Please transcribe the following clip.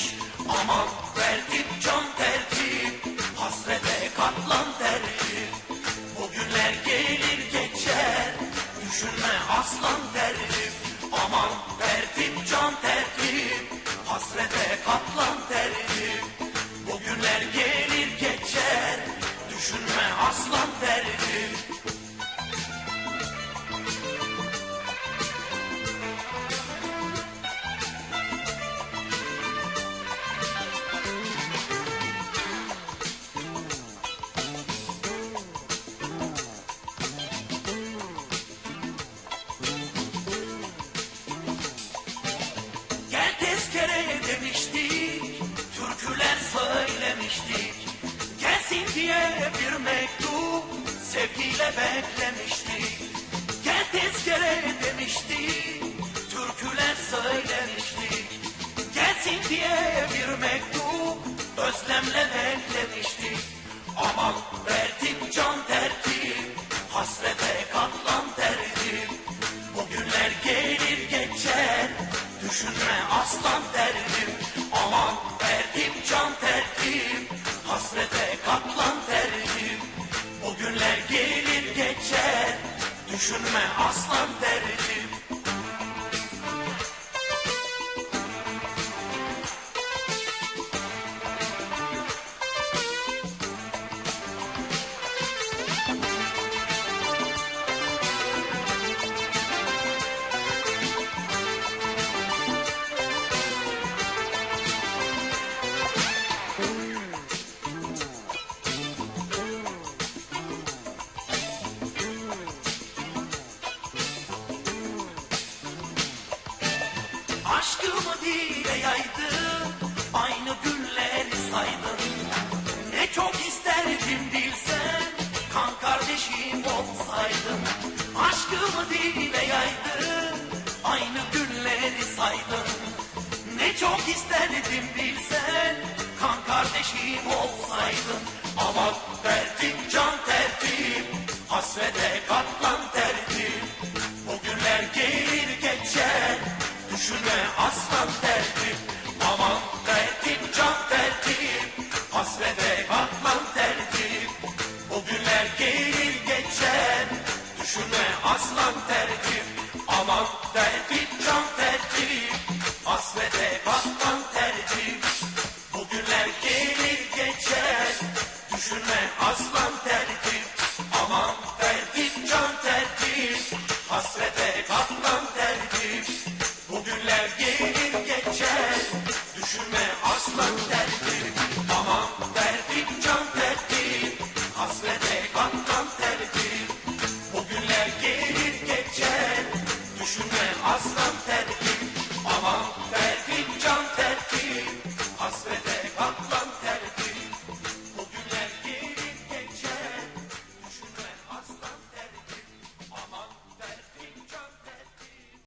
iş Aman verdim can derdi Hasrete katlan derdi Bugünler gelir geçer Düşünme aslan derdi diye bir mektup, sevgiyle beklemiştik. Gel tezkere demiştik, türküler söylemiştik. Gelsin diye bir mektup, özlemle beklemiştik. Aman verdim can tertip, hasrete katlan derdim. Bugünler gelir geçer, düşünme düşünme aslan derdim. Aşkımı dile yaydım, aynı günleri saydım. Ne çok isterdim bilsen, kan kardeşim olsaydın. Aşkımı dile yaydım, aynı günleri saydım. Ne çok isterdim bilsen, kan kardeşim olsaydın. Ama verdim can tertip, hasrete katlan tertip. Düşüne aslan derdim Aman derdim can derdim Hasrede batmam derdim O günler gelir geçer Düşüne aslan derdim Aman derdim can derdim Hasrede batmam derdim O günler gelir geçer Düşüne aslan derdim Aman derdim can derdim Hasrede